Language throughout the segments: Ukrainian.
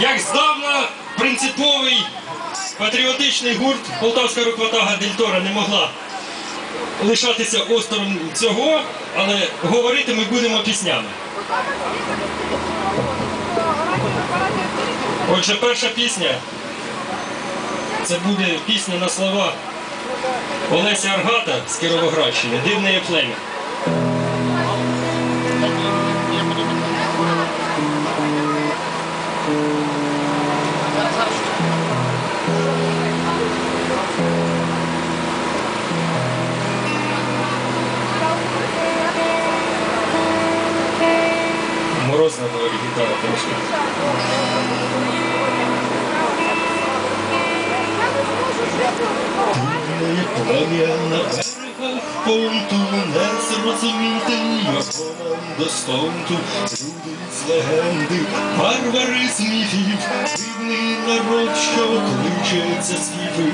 Як здавна принциповий патріотичний гурт Полтавська рукватага Дельтора не могла лишатися осторонь цього, але говорити ми будемо піснями. Отже, перша пісня це буде пісня на слова Олеся Аргата з Кіровоградщини Дивне є плем'я. Мороз на дворі гітара трошки. Дивне плем'я на берегах понту, його нам до стонту. З легенди, варвари міфів, дивний народ, що кличеться скіфи.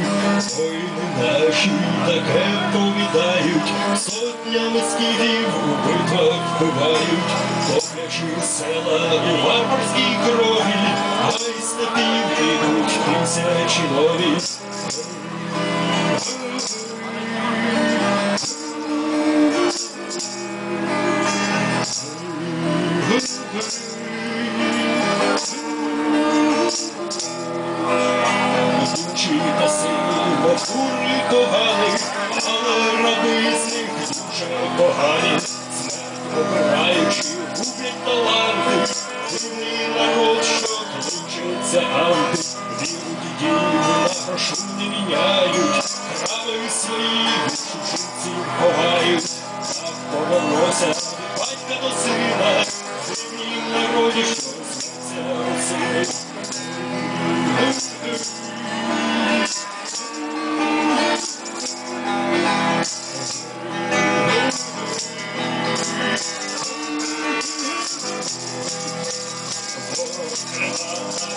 Воїни наші таке повідають, сотнями скіфів у битвах вбивають, топлячи села у варварській крові, а й степів тисячі нові. Мов кури але раби з них погані. Смерть обираючи, гублять таланти, дивний народ, що кличеться анти. Віруть діви на не міняють, храми свої від чужинців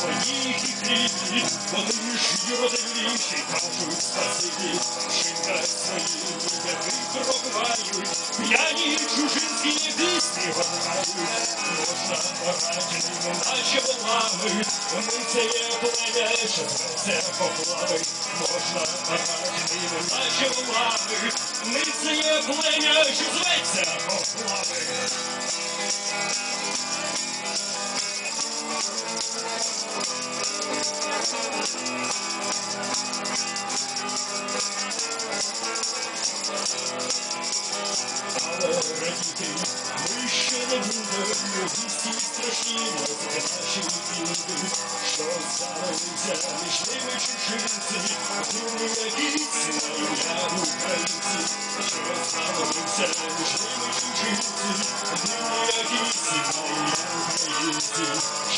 Вони ж і родиліші, кажуть спасибі, шинка свої дітяки пробивають, п'яні чужинські пісні грають. Можна ними, наче волами, ми це є плем'я, що зветься поплави. Можна ними, наче волами, ми це є плем'я, що зветься поплави. Але радіти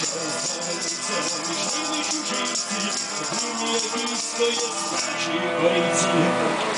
ми ще не будемо, всі страшні мозки